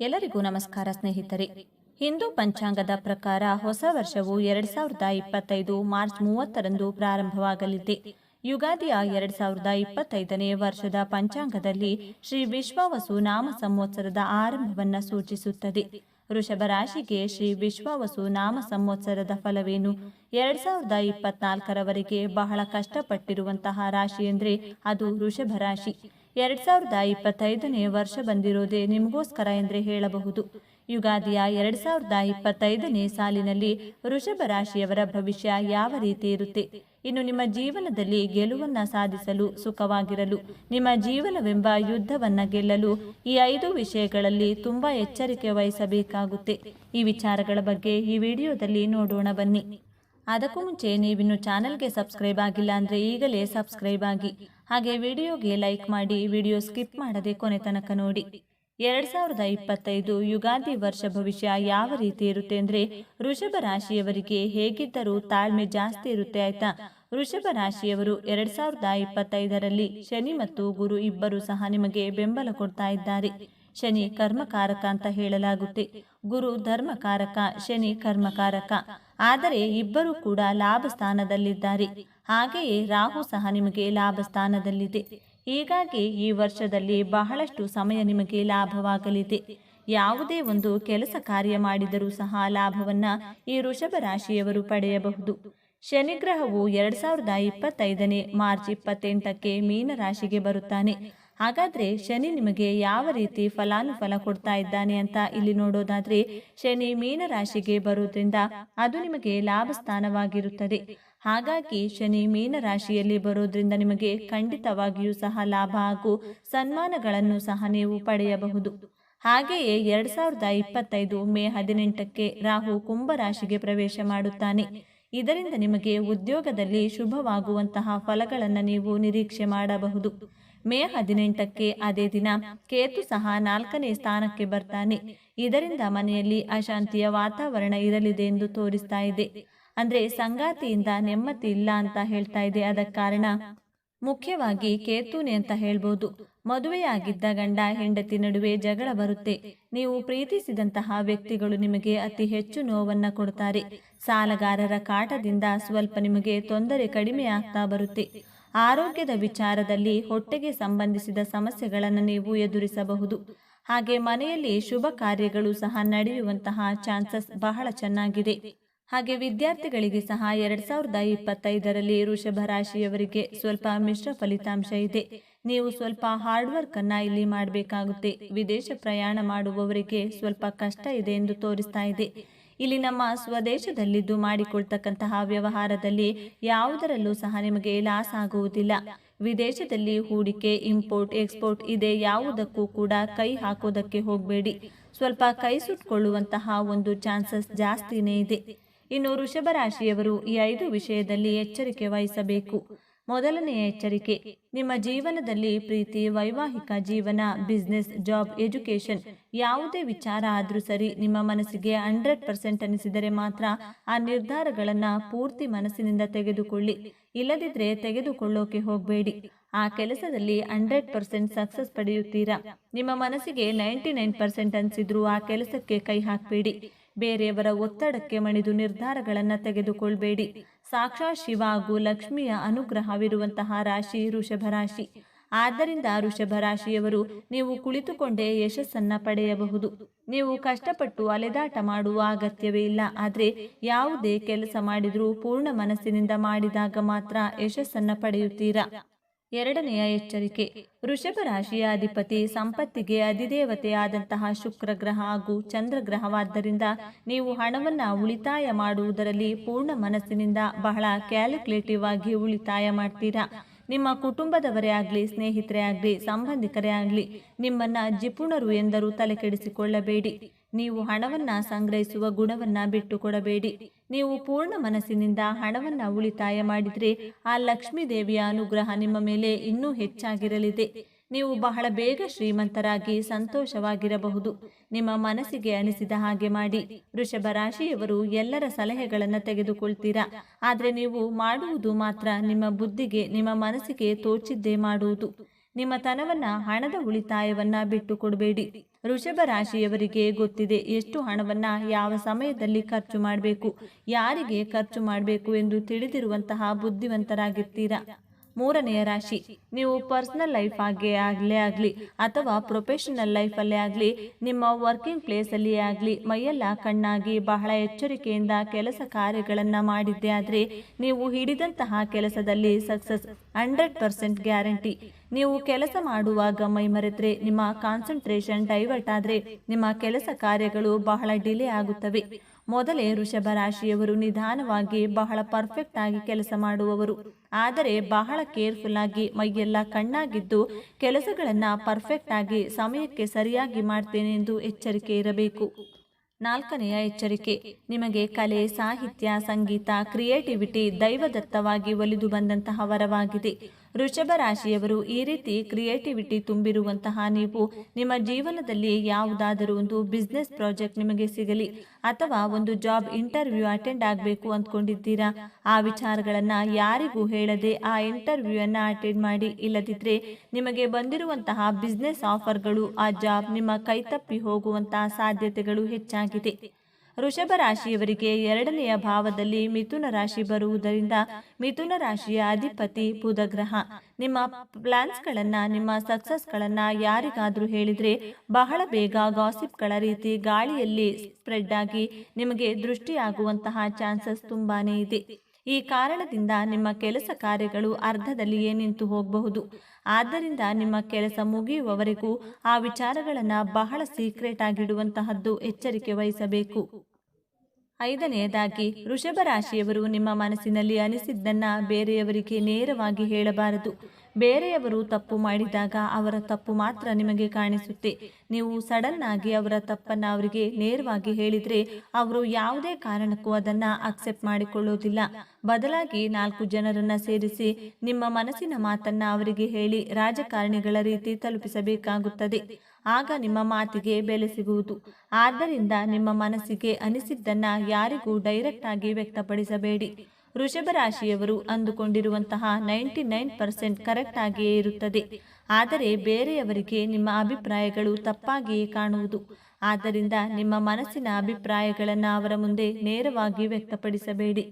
ಎಲ್ಲರಿಗೂ ನಮಸ್ಕಾರ ಸ್ನೇಹಿತರೆ. ಹಿಂದೂ ಪಂಚಾಂಗದ ಪ್ರಕಾರ ಹೊಸ ವರ್ಷವು ಎರಡ್ ಸಾವಿರದ ಇಪ್ಪತ್ತೈದು ಮಾರ್ಚ್ ಮೂವತ್ತರಂದು ಪ್ರಾರಂಭವಾಗಲಿದೆ. ಯುಗಾದಿಯ ಎರಡ್ ಸಾವಿರದ ಇಪ್ಪತ್ತೈದನೇ ವರ್ಷದ ಪಂಚಾಂಗದಲ್ಲಿ ಶ್ರೀ ವಿಶ್ವವಸು ನಾಮ ಸಂವತ್ಸರದ ಆರಂಭವನ್ನ ಸೂಚಿಸುತ್ತದೆ. ವೃಷಭ ರಾಶಿಗೆ ಶ್ರೀ ವಿಶ್ವವಸು ನಾಮ ಸಂವತ್ಸರದ ಫಲವೇನು? ಎರಡ್ ಸಾವಿರದ ಇಪ್ಪತ್ನಾಲ್ಕರವರೆಗೆ ಬಹಳ ಕಷ್ಟಪಟ್ಟಿರುವಂತಹ ರಾಶಿ ಎಂದರೆ ಅದು ವೃಷಭ ರಾಶಿ. ಎರಡ್ ಸಾವಿರದ ಇಪ್ಪತ್ತೈದನೇ ವರ್ಷ ಬಂದಿರೋದೇ ನಿಮಗೋಸ್ಕರ ಎಂದ್ರೆ ಹೇಳಬಹುದು. ಯುಗಾದಿಯ ಎರಡ್ ಸಾವಿರದ ಇಪ್ಪತ್ತೈದನೇ ಸಾಲಿನಲ್ಲಿ ವೃಷಭ ರಾಶಿಯವರ ಭವಿಷ್ಯ ಯಾವ ರೀತಿ ಇರುತ್ತೆ? ಇನ್ನು ನಿಮ್ಮ ಜೀವನದಲ್ಲಿ ಗೆಲುವನ್ನ ಸಾಧಿಸಲು ಸುಖವಾಗಿರಲು, ನಿಮ್ಮ ಜೀವನವೆಂಬ ಯುದ್ಧವನ್ನ ಗೆಲ್ಲಲು ಈ ಐದು ವಿಷಯಗಳಲ್ಲಿ ತುಂಬಾ ಎಚ್ಚರಿಕೆ ವಹಿಸಬೇಕಾಗುತ್ತೆ. ಈ ವಿಚಾರಗಳ ಬಗ್ಗೆ ಈ ವಿಡಿಯೋದಲ್ಲಿ ನೋಡೋಣ ಬನ್ನಿ. ಅದಕ್ಕೂ ಮುಂಚೆ ನೀವಿನ್ನು ಚಾನಲ್ಗೆ ಸಬ್ಸ್ಕ್ರೈಬ್ ಆಗಿಲ್ಲ ಅಂದರೆ ಈಗಲೇ ಸಬ್ಸ್ಕ್ರೈಬ್ ಆಗಿ ಹಾಗೆ ವಿಡಿಯೋಗೆ ಲೈಕ್ ಮಾಡಿ ವಿಡಿಯೋ ಸ್ಕಿಪ್ ಮಾಡದೆ ಕೊನೆ ತನಕ ನೋಡಿ. ಎರಡ್ ಸಾವಿರದ ಇಪ್ಪತ್ತೈದು ಯುಗಾದಿ ವರ್ಷ ಭವಿಷ್ಯ ಯಾವ ರೀತಿ ಇರುತ್ತೆ ಅಂದ್ರೆ ವೃಷಭ ರಾಶಿಯವರಿಗೆ ಹೇಗಿದ್ದರೂ ತಾಳ್ಮೆ ಜಾಸ್ತಿ ಇರುತ್ತೆ ಆಯ್ತಾ? ವೃಷಭ ರಾಶಿಯವರು ಎರಡ್ ಸಾವಿರದ ಇಪ್ಪತ್ತೈದರಲ್ಲಿ ಶನಿ ಮತ್ತು ಗುರು ಇಬ್ಬರು ಸಹ ನಿಮಗೆ ಬೆಂಬಲ ಕೊಡ್ತಾ ಇದ್ದಾರೆ. ಶನಿ ಕರ್ಮಕಾರಕ ಅಂತ ಹೇಳಲಾಗುತ್ತೆ. ಗುರು ಧರ್ಮಕಾರಕ, ಶನಿ ಕರ್ಮಕಾರಕ. ಆದರೆ ಇಬ್ಬರು ಕೂಡ ಲಾಭ ಸ್ಥಾನದಲ್ಲಿದ್ದಾರೆ ಹಾಗೆಯೇ ರಾಹು ಸಹ ನಿಮಗೆ ಲಾಭ ಸ್ಥಾನದಲ್ಲಿದೆ ಹೀಗಾಗಿ ಈ ವರ್ಷದಲ್ಲಿ ಬಹಳಷ್ಟು ಸಮಯ ನಿಮಗೆ ಲಾಭವಾಗಲಿದೆ. ಯಾವುದೇ ಒಂದು ಕೆಲಸ ಕಾರ್ಯ ಮಾಡಿದರೂ ಸಹ ಲಾಭವನ್ನ ಈ ವೃಷಭ ರಾಶಿಯವರು ಪಡೆಯಬಹುದು. ಶನಿಗ್ರಹವು ಎರಡ್ ಸಾವಿರದ ಇಪ್ಪತ್ತೈದನೇ ಮಾರ್ಚ್ ಇಪ್ಪತ್ತೆಂಟಕ್ಕೆ ಮೀನ ರಾಶಿಗೆ ಬರುತ್ತಾನೆ. ಹಾಗಾದ್ರೆ ಶನಿ ನಿಮಗೆ ಯಾವ ರೀತಿ ಫಲಾನುಫಲ ಕೊಡ್ತಾ ಇದ್ದಾನೆ ಅಂತ ಇಲ್ಲಿ ನೋಡೋದಾದ್ರೆ ಶನಿ ಮೀನ ರಾಶಿಗೆ ಬರೋದ್ರಿಂದ ಅದು ನಿಮಗೆ ಲಾಭ ಸ್ಥಾನವಾಗಿರುತ್ತದೆ ಹಾಗಾಗಿ ಶನಿ ಮೀನ ರಾಶಿಯಲ್ಲಿ ಬರೋದ್ರಿಂದ ನಿಮಗೆ ಖಂಡಿತವಾಗಿಯೂ ಸಹ ಲಾಭ ಹಾಗೂ ಸನ್ಮಾನಗಳನ್ನು ಸಹ ನೀವು ಪಡೆಯಬಹುದು. ಹಾಗೆಯೇ ಎರಡ್ ಸಾವಿರದ ಇಪ್ಪತ್ತೈದು ಮೇ ಹದಿನೆಂಟಕ್ಕೆ ರಾಹು ಕುಂಭ ರಾಶಿಗೆ ಪ್ರವೇಶ ಮಾಡುತ್ತಾನೆ. ಇದರಿಂದ ನಿಮಗೆ ಉದ್ಯೋಗದಲ್ಲಿ ಶುಭವಾಗುವಂತಹ ಫಲಗಳನ್ನು ನೀವು ನಿರೀಕ್ಷೆ ಮಾಡಬಹುದು. ಮೇ ಹದಿನೆಂಟಕ್ಕೆ ಅದೇ ದಿನ ಕೇತು ಸಹ ನಾಲ್ಕನೇ ಸ್ಥಾನಕ್ಕೆ ಬರ್ತಾನೆ. ಇದರಿಂದ ಮನೆಯಲ್ಲಿ ಅಶಾಂತಿಯ ವಾತಾವರಣ ಇರಲಿದೆ ಎಂದು ತೋರಿಸ್ತಾ ಇದೆ. ಅಂದ್ರೆ ಸಂಗಾತಿಯಿಂದ ನೆಮ್ಮದಿ ಇಲ್ಲ ಅಂತ ಹೇಳ್ತಾ ಇದೆ. ಅದಕ್ಕೆ ಕಾರಣ ಮುಖ್ಯವಾಗಿ ಕೇತುನೆ ಅಂತ ಹೇಳ್ಬೋದು. ಮದುವೆಯಾಗಿದ್ದ ಗಂಡ ಹೆಂಡತಿ ನಡುವೆ ಜಗಳ ಬರುತ್ತೆ. ನೀವು ಪ್ರೀತಿಸಿದಂತಹ ವ್ಯಕ್ತಿಗಳು ನಿಮಗೆ ಅತಿ ಹೆಚ್ಚು ನೋವನ್ನ ಕೊಡ್ತಾರೆ. ಸಾಲಗಾರರ ಕಾಟದಿಂದ ಸ್ವಲ್ಪ ನಿಮಗೆ ತೊಂದರೆ ಕಡಿಮೆ ಆಗ್ತಾ ಬರುತ್ತೆ. ಆರೋಗ್ಯದ ವಿಚಾರದಲ್ಲಿ ಹೊಟ್ಟೆಗೆ ಸಂಬಂಧಿಸಿದ ಸಮಸ್ಯೆಗಳನ್ನು ನೀವು ಎದುರಿಸಬಹುದು. ಹಾಗೆ ಮನೆಯಲ್ಲಿ ಶುಭ ಕಾರ್ಯಗಳು ಸಹ ನಡೆಯುವಂತಹ ಚಾನ್ಸಸ್ ಬಹಳ ಚೆನ್ನಾಗಿದೆ. ಹಾಗೆ ವಿದ್ಯಾರ್ಥಿಗಳಿಗೆ ಸಹ ಎರಡ್ ಸಾವಿರದ ಇಪ್ಪತ್ತೈದರಲ್ಲಿ ವೃಷಭ ರಾಶಿಯವರಿಗೆ ಸ್ವಲ್ಪ ಮಿಶ್ರ ಫಲಿತಾಂಶ ಇದೆ. ನೀವು ಸ್ವಲ್ಪ ಹಾರ್ಡ್ ವರ್ಕ್ ಅನ್ನ ಇಲ್ಲಿ ಮಾಡಬೇಕಾಗುತ್ತೆ. ವಿದೇಶ ಪ್ರಯಾಣ ಮಾಡುವವರಿಗೆ ಸ್ವಲ್ಪ ಕಷ್ಟ ಇದೆ ಎಂದು ತೋರಿಸ್ತಾ ಇದೆ. ಇಲ್ಲಿ ನಮ್ಮ ಸ್ವದೇಶದಲ್ಲಿದ್ದು ಮಾಡಿಕೊಳ್ತಕ್ಕಂತಹ ವ್ಯವಹಾರದಲ್ಲಿ ಯಾವುದರಲ್ಲೂ ಸಹ ನಿಮಗೆ ಲಾಸ್ ಆಗುವುದಿಲ್ಲ. ವಿದೇಶದಲ್ಲಿ ಹೂಡಿಕೆ, ಇಂಪೋರ್ಟ್, ಎಕ್ಸ್ಪೋರ್ಟ್ ಇದೆ. ಯಾವುದಕ್ಕೂ ಕೂಡ ಕೈ ಹಾಕೋದಕ್ಕೆ ಹೋಗಬೇಡಿ. ಸ್ವಲ್ಪ ಕೈ ಸುಟ್ಕೊಳ್ಳುವಂತಹ ಒಂದು ಚಾನ್ಸಸ್ ಜಾಸ್ತಿನೇ ಇದೆ. ಇನ್ನು ವೃಷಭ ರಾಶಿಯವರು ಈ ಐದು ವಿಷಯದಲ್ಲಿ ಎಚ್ಚರಿಕೆ ವಹಿಸಬೇಕು. ಮೊದಲನೆಯ ಎಚ್ಚರಿಕೆ, ನಿಮ್ಮ ಜೀವನದಲ್ಲಿ ಪ್ರೀತಿ, ವೈವಾಹಿಕ ಜೀವನ ಬಿಸ್ನೆಸ್ ಜಾಬ್ ಎಜುಕೇಷನ್ ಯಾವುದೇ ವಿಚಾರ ಆದರೂ ಸರಿ ನಿಮ್ಮ ಮನಸ್ಸಿಗೆ ಹಂಡ್ರೆಡ್ ಪರ್ಸೆಂಟ್ ಅನಿಸಿದರೆ ಮಾತ್ರ ಆ ನಿರ್ಧಾರಗಳನ್ನು ಪೂರ್ತಿ ಮನಸ್ಸಿನಿಂದ ತೆಗೆದುಕೊಳ್ಳಿ. ಇಲ್ಲದಿದ್ದರೆ ತೆಗೆದುಕೊಳ್ಳೋಕೆ ಹೋಗಬೇಡಿ. ಆ ಕೆಲಸದಲ್ಲಿ ಹಂಡ್ರೆಡ್ ಪರ್ಸೆಂಟ್ ಸಕ್ಸಸ್ ಪಡೆಯುತ್ತೀರಾ? ನಿಮ್ಮ ಮನಸ್ಸಿಗೆ ನೈಂಟಿ ನೈನ್ ಪರ್ಸೆಂಟ್ ಅನಿಸಿದ್ರೂ ಆ ಕೆಲಸಕ್ಕೆ ಕೈ ಹಾಕಬೇಡಿ. ಬೇರೆಯವರ ಒತ್ತಡಕ್ಕೆ ಮಣಿದು ನಿರ್ಧಾರಗಳನ್ನು ತೆಗೆದುಕೊಳ್ಬೇಡಿ. ಸಾಕ್ಷಾ ಶಿವ ಹಾಗೂ ಲಕ್ಷ್ಮಿಯ ಅನುಗ್ರಹವಿರುವಂತಹ ರಾಶಿ ವೃಷಭ ರಾಶಿ. ಆದ್ದರಿಂದ ವೃಷಭ ರಾಶಿಯವರು ನೀವು ಕುಳಿತುಕೊಂಡೇ ಯಶಸ್ಸನ್ನು ಪಡೆಯಬಹುದು. ನೀವು ಕಷ್ಟಪಟ್ಟು ಅಲೆದಾಟ ಮಾಡುವ ಅಗತ್ಯವೇ ಇಲ್ಲ. ಆದರೆ ಯಾವುದೇ ಕೆಲಸ ಮಾಡಿದರೂ ಪೂರ್ಣ ಮನಸ್ಸಿನಿಂದ ಮಾಡಿದಾಗ ಮಾತ್ರ ಯಶಸ್ಸನ್ನು ಪಡೆಯುತ್ತೀರಾ? ಎರಡನೆಯ ಎಚ್ಚರಿಕೆ, ವೃಷಭ ರಾಶಿಯ ಅಧಿಪತಿ ಸಂಪತ್ತಿಗೆ ಅಧಿದೇವತೆಯಾದಂತಹ ಶುಕ್ರ ಗ್ರಹ ಹಾಗೂ ಚಂದ್ರಗ್ರಹವಾದ್ದರಿಂದ ನೀವು ಹಣವನ್ನು ಉಳಿತಾಯ ಮಾಡುವುದರಲ್ಲಿ ಪೂರ್ಣ ಮನಸ್ಸಿನಿಂದ ಬಹಳ ಕ್ಯಾಲ್ಕುಲೇಟಿವ್ ಆಗಿ ಉಳಿತಾಯ ಮಾಡ್ತೀರಾ? ನಿಮ್ಮ ಕುಟುಂಬದವರೇ ಆಗಲಿ, ಸ್ನೇಹಿತರೇ ಆಗಲಿ, ಸಂಬಂಧಿಕರೇ ಆಗಲಿ, ನಿಮ್ಮನ್ನ ಜಿಪುಣರು ಎಂದರೂ ತಲೆ ಕೆಡಿಸಿಕೊಳ್ಳಬೇಡಿ ನೀವು ಹಣವನ್ನ ಸಂಗ್ರಹಿಸುವ ಗುಣವನ್ನ ಬಿಟ್ಟುಕೊಡಬೇಡಿ. ನೀವು ಪೂರ್ಣ ಮನಸ್ಸಿನಿಂದ ಹಣವನ್ನ ಉಳಿತಾಯ ಮಾಡಿದರೆ ಆ ಲಕ್ಷ್ಮೀ ದೇವಿಯ ಅನುಗ್ರಹ ನಿಮ್ಮ ಮೇಲೆ ಇನ್ನೂ ಹೆಚ್ಚಾಗಿರಲಿದೆ. ನೀವು ಬಹಳ ಬೇಗ ಶ್ರೀಮಂತರಾಗಿ ಸಂತೋಷವಾಗಿರಬಹುದು. ನಿಮ್ಮ ಮನಸ್ಸಿಗೆ ಅನಿಸಿದ ಹಾಗೆ ಮಾಡಿ. ವೃಷಭ ರಾಶಿಯವರು ಎಲ್ಲರ ಸಲಹೆಗಳನ್ನು ತೆಗೆದುಕೊಳ್ತೀರಾ? ಆದರೆ ನೀವು ಮಾಡುವುದು ಮಾತ್ರ ನಿಮ್ಮ ಬುದ್ಧಿಗೆ ನಿಮ್ಮ ಮನಸ್ಸಿಗೆ ತೋಚಿದ್ದೇ ಮಾಡುವುದು. ನಿಮ್ಮತನವನ್ನ ಹಣದ ಉಳಿತಾಯವನ್ನ ಬಿಟ್ಟು ಕೊಡಬೇಡಿ ವೃಷಭ ರಾಶಿಯವರಿಗೆ ಗೊತ್ತಿದೆ ಎಷ್ಟು ಹಣವನ್ನ ಯಾವ ಸಮಯದಲ್ಲಿ ಖರ್ಚು ಮಾಡಬೇಕು, ಯಾರಿಗೆ ಖರ್ಚು ಮಾಡಬೇಕು ಎಂದು ತಿಳಿದಿರುವಂತಹ ಬುದ್ಧಿವಂತರಾಗಿರ್ತೀರಾ. ಮೂರನೆಯ ರಾಶಿ, ನೀವು ಪರ್ಸನಲ್ ಲೈಫ್ ಆಗೇ ಆಗಲೇ ಆಗಲಿ ಅಥವಾ ಪ್ರೊಫೆಷನಲ್ ಲೈಫಲ್ಲೇ ಆಗಲಿ, ನಿಮ್ಮ ವರ್ಕಿಂಗ್ ಪ್ಲೇಸಲ್ಲಿಯೇ ಆಗಲಿ, ಮೈಯೆಲ್ಲ ಕಣ್ಣಾಗಿ ಬಹಳ ಎಚ್ಚರಿಕೆಯಿಂದ ಕೆಲಸ ಕಾರ್ಯಗಳನ್ನು ಮಾಡಿದ್ದೆ ಆದರೆ ನೀವು ಹಿಡಿದಂತಹ ಕೆಲಸದಲ್ಲಿ ಸಕ್ಸಸ್ ಹಂಡ್ರೆಡ್ ಪರ್ಸೆಂಟ್ ಗ್ಯಾರಂಟಿ. ನೀವು ಕೆಲಸ ಮಾಡುವಾಗ ಮೈ ಮರೆತರೆ ನಿಮ್ಮ ಕಾನ್ಸಂಟ್ರೇಷನ್ ಡೈವರ್ಟ್ ಆದರೆ ನಿಮ್ಮ ಕೆಲಸ ಕಾರ್ಯಗಳು ಬಹಳ ಡಿಲೇ ಆಗುತ್ತವೆ. ಮೊದಲೇ ವೃಷಭ ರಾಶಿಯವರು ನಿಧಾನವಾಗಿ ಬಹಳ ಪರ್ಫೆಕ್ಟ್ ಆಗಿ ಕೆಲಸ ಮಾಡುವವರು. ಆದರೆ ಬಹಳ ಕೇರ್ಫುಲ್ ಆಗಿ ಮೈಯೆಲ್ಲ ಕಣ್ಣಾಗಿದ್ದು ಕೆಲಸಗಳನ್ನು ಪರ್ಫೆಕ್ಟ್ ಆಗಿ ಸಮಯಕ್ಕೆ ಸರಿಯಾಗಿ ಮಾಡ್ತೇನೆ ಎಂದು ಎಚ್ಚರಿಕೆ ಇರಬೇಕು. ನಾಲ್ಕನೆಯ ಎಚ್ಚರಿಕೆ, ನಿಮಗೆ ಕಲೆ, ಸಾಹಿತ್ಯ, ಸಂಗೀತ ಕ್ರಿಯೇಟಿವಿಟಿ ದೈವದತ್ತವಾಗಿ ಒಲಿದು ಬಂದಂತಹ ವರವಾಗಿದೆ. ವೃಷಭ ರಾಶಿಯವರು ಈ ರೀತಿ ಕ್ರಿಯೇಟಿವಿಟಿ ತುಂಬಿರುವಂತಹ ನೀವು. ನಿಮ್ಮ ಜೀವನದಲ್ಲಿ ಯಾವುದಾದರೂ ಒಂದು ಬಿಸ್ನೆಸ್ ಪ್ರಾಜೆಕ್ಟ್ ನಿಮಗೆ ಸಿಗಲಿ ಅಥವಾ ಒಂದು ಜಾಬ್ ಇಂಟರ್ವ್ಯೂ ಅಟೆಂಡ್ ಆಗಬೇಕು ಅಂದ್ಕೊಂಡಿದ್ದೀರಾ? ಆ ವಿಚಾರಗಳನ್ನು ಯಾರಿಗೂ ಹೇಳದೆ ಆ ಇಂಟರ್ವ್ಯೂವನ್ನು ಅಟೆಂಡ್ ಮಾಡಿ. ಇಲ್ಲದಿದ್ದರೆ ನಿಮಗೆ ಬಂದಿರುವಂತಹ ಬಿಸ್ನೆಸ್ ಆಫರ್ಗಳು ಆ ಜಾಬ್ ನಿಮ್ಮ ಕೈತಪ್ಪಿ ಹೋಗುವಂತಹ ಸಾಧ್ಯತೆಗಳು ಹೆಚ್ಚಾಗಿದೆ. ವೃಷಭ ರಾಶಿಯವರಿಗೆ ಎರಡನೆಯ ಭಾವದಲ್ಲಿ ಮಿಥುನ ರಾಶಿ ಬರುವುದರಿಂದ ಮಿಥುನ ರಾಶಿಯ ಅಧಿಪತಿ ಬುಧ ಗ್ರಹ ನಿಮ್ಮ ಪ್ಲಾನ್ಸ್ಗಳನ್ನು, ನಿಮ್ಮ ಸಕ್ಸಸ್ಗಳನ್ನು ಯಾರಿಗಾದರೂ ಹೇಳಿದರೆ ಬಹಳ ಬೇಗ ಗಾಸಿಪ್ಗಳ ರೀತಿ ಗಾಳಿಯಲ್ಲಿ ಸ್ಪ್ರೆಡ್ ಆಗಿ ನಿಮಗೆ ದೃಷ್ಟಿಯಾಗುವಂತಹ ಚಾನ್ಸಸ್ ತುಂಬಾನೇ ಇದೆ. ಈ ಕಾರಣದಿಂದ ನಿಮ್ಮ ಕೆಲಸ ಕಾರ್ಯಗಳು ಅರ್ಧದಲ್ಲಿಯೇ ನಿಂತು ಹೋಗಬಹುದು. ಆದ್ದರಿಂದ ನಿಮ್ಮ ಕೆಲಸ ಮುಗಿಯುವವರೆಗೂ ಆ ವಿಚಾರಗಳನ್ನು ಬಹಳ ಸೀಕ್ರೆಟ್ ಆಗಿಡುವಂತಹದ್ದು ಎಚ್ಚರಿಕೆ ವಹಿಸಬೇಕು. ಐದನೆಯದಾಗಿ ವೃಷಭ ರಾಶಿಯವರು ನಿಮ್ಮ ಮನಸ್ಸಿನಲ್ಲಿ ಅನಿಸಿದ್ದನ್ನ ಬೇರೆಯವರಿಗೆ ನೇರವಾಗಿ ಹೇಳಬಾರದು. ಬೇರೆಯವರು ತಪ್ಪು ಮಾಡಿದಾಗ ಅವರ ತಪ್ಪು ಮಾತ್ರ ನಿಮಗೆ ಕಾಣಿಸುತ್ತೆ. ನೀವು ಸಡನ್ ಆಗಿ ಅವರ ತಪ್ಪನ್ನ ಅವರಿಗೆ ನೇರವಾಗಿ ಹೇಳಿದ್ರೆ ಅವರು ಯಾವುದೇ ಕಾರಣಕ್ಕೂ ಅದನ್ನ ಅಕ್ಸೆಪ್ಟ್ ಮಾಡಿಕೊಳ್ಳುವುದಿಲ್ಲ ಬದಲಾಗಿ ನಾಲ್ಕು ಜನರನ್ನ ಸೇರಿಸಿ ನಿಮ್ಮ ಮನಸ್ಸಿನ ಮಾತನ್ನ ಅವರಿಗೆ ಹೇಳಿ ರಾಜಕಾರಣಿಗಳ ರೀತಿ ತಲುಪಿಸಬೇಕಾಗುತ್ತದೆ. ಆಗ ನಿಮ್ಮ ಮಾತಿಗೆ ಬೆಲೆ ಸಿಗುವುದು. ಆದ್ದರಿಂದ ನಿಮ್ಮ ಮನಸ್ಸಿಗೆ ಅನಿಸಿದ್ದನ್ನ ಯಾರಿಗೂ ಡೈರೆಕ್ಟ್ ಆಗಿ ವ್ಯಕ್ತಪಡಿಸಬೇಡಿ. ವೃಷಭ ರಾಶಿಯವರು ಅಂದುಕೊಂಡಿರುವಂತಹ ನೈಂಟಿ ನೈನ್ ಪರ್ಸೆಂಟ್ ಕರೆಕ್ಟ್ ಆಗಿಯೇ ಇರುತ್ತದೆ. ಆದರೆ ಬೇರೆಯವರಿಗೆ ನಿಮ್ಮ ಅಭಿಪ್ರಾಯಗಳು ತಪ್ಪಾಗಿಯೇ ಕಾಣುವುದು. ಆದ್ದರಿಂದ ನಿಮ್ಮ ಮನಸ್ಸಿನ ಅಭಿಪ್ರಾಯಗಳನ್ನು ಅವರ ಮುಂದೆ ನೇರವಾಗಿ ವ್ಯಕ್ತಪಡಿಸಬೇಡಿ.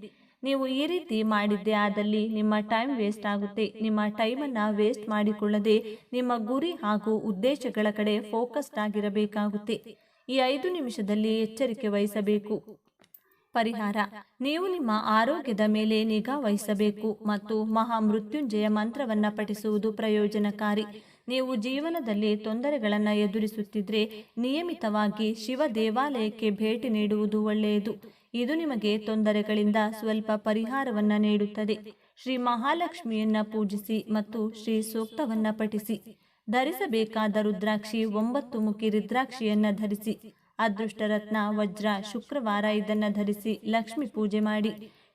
ನೀವು ಈ ರೀತಿ ಮಾಡಿದ್ದೇ ಆದಲ್ಲಿ ನಿಮ್ಮ ಟೈಮ್ ವೇಸ್ಟ್ ಆಗುತ್ತೆ. ನಿಮ್ಮ ಟೈಮನ್ನು ವೇಸ್ಟ್ ಮಾಡಿಕೊಳ್ಳದೆ ನಿಮ್ಮ ಗುರಿ ಹಾಗೂ ಉದ್ದೇಶಗಳ ಕಡೆ ಫೋಕಸ್ಡ್ ಆಗಿರಬೇಕಾಗುತ್ತೆ. ಈ ಐದು ನಿಮಿಷದಲ್ಲಿ ಎಚ್ಚರಿಕೆ ವಹಿಸಬೇಕು. ಪರಿಹಾರ. ನೀವು ನಿಮ್ಮ ಆರೋಗ್ಯದ ಮೇಲೆ ನಿಗಾ ವಹಿಸಬೇಕು ಮತ್ತು ಮಹಾ ಮೃತ್ಯುಂಜಯ ಮಂತ್ರವನ್ನ ಪಠಿಸುವುದು ಪ್ರಯೋಜನಕಾರಿ. ನೀವು ಜೀವನದಲ್ಲಿ ತೊಂದರೆಗಳನ್ನು ಎದುರಿಸುತ್ತಿದ್ರೆ ನಿಯಮಿತವಾಗಿ ಶಿವ ದೇವಾಲಯಕ್ಕೆ ಭೇಟಿ ನೀಡುವುದು ಒಳ್ಳೆಯದು. ಇದು ನಿಮಗೆ ತೊಂದರೆಗಳಿಂದ ಸ್ವಲ್ಪ ಪರಿಹಾರವನ್ನ ನೀಡುತ್ತದೆ. ಶ್ರೀ ಮಹಾಲಕ್ಷ್ಮಿಯನ್ನ ಪೂಜಿಸಿ ಮತ್ತು ಶ್ರೀ ಸೂಕ್ತವನ್ನ ಪಠಿಸಿ. ಧರಿಸಬೇಕಾದ ರುದ್ರಾಕ್ಷಿ ಒಂಬತ್ತು ಮುಖಿ ರುದ್ರಾಕ್ಷಿಯನ್ನ ಧರಿಸಿ. ಅದೃಷ್ಟ ರತ್ನ ವಜ್ರ, ಶುಕ್ರವಾರ ಇದನ್ನ ಧರಿಸಿ ಲಕ್ಷ್ಮಿ ಪೂಜೆ ಮಾಡಿ.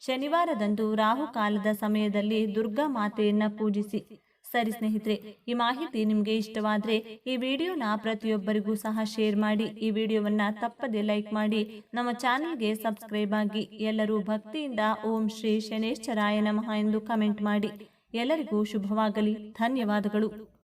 ಶನಿವಾರದಂದು ರಾಹು ಕಾಲದ ಸಮಯದಲ್ಲಿ ದುರ್ಗಾ ಮಾತೆಯನ್ನು ಪೂಜಿಸಿ. ಸರಿ ಸ್ನೇಹಿತರೆ, ಈ ಮಾಹಿತಿ ನಿಮಗೆ ಇಷ್ಟವಾದರೆ ಈ ವಿಡಿಯೋನ ಪ್ರತಿಯೊಬ್ಬರಿಗೂ ಸಹ ಶೇರ್ ಮಾಡಿ. ಈ ವಿಡಿಯೋವನ್ನು ತಪ್ಪದೆ ಲೈಕ್ ಮಾಡಿ. ನಮ್ಮ ಚಾನಲ್ಗೆ ಸಬ್ಸ್ಕ್ರೈಬ್ ಆಗಿ. ಎಲ್ಲರೂ ಭಕ್ತಿಯಿಂದ ಓಂ ಶ್ರೀ ಶನೇಶ್ವರಾಯ ನಮಃ ಎಂದು ಕಮೆಂಟ್ ಮಾಡಿ. ಎಲ್ಲರಿಗೂ ಶುಭವಾಗಲಿ. ಧನ್ಯವಾದಗಳು.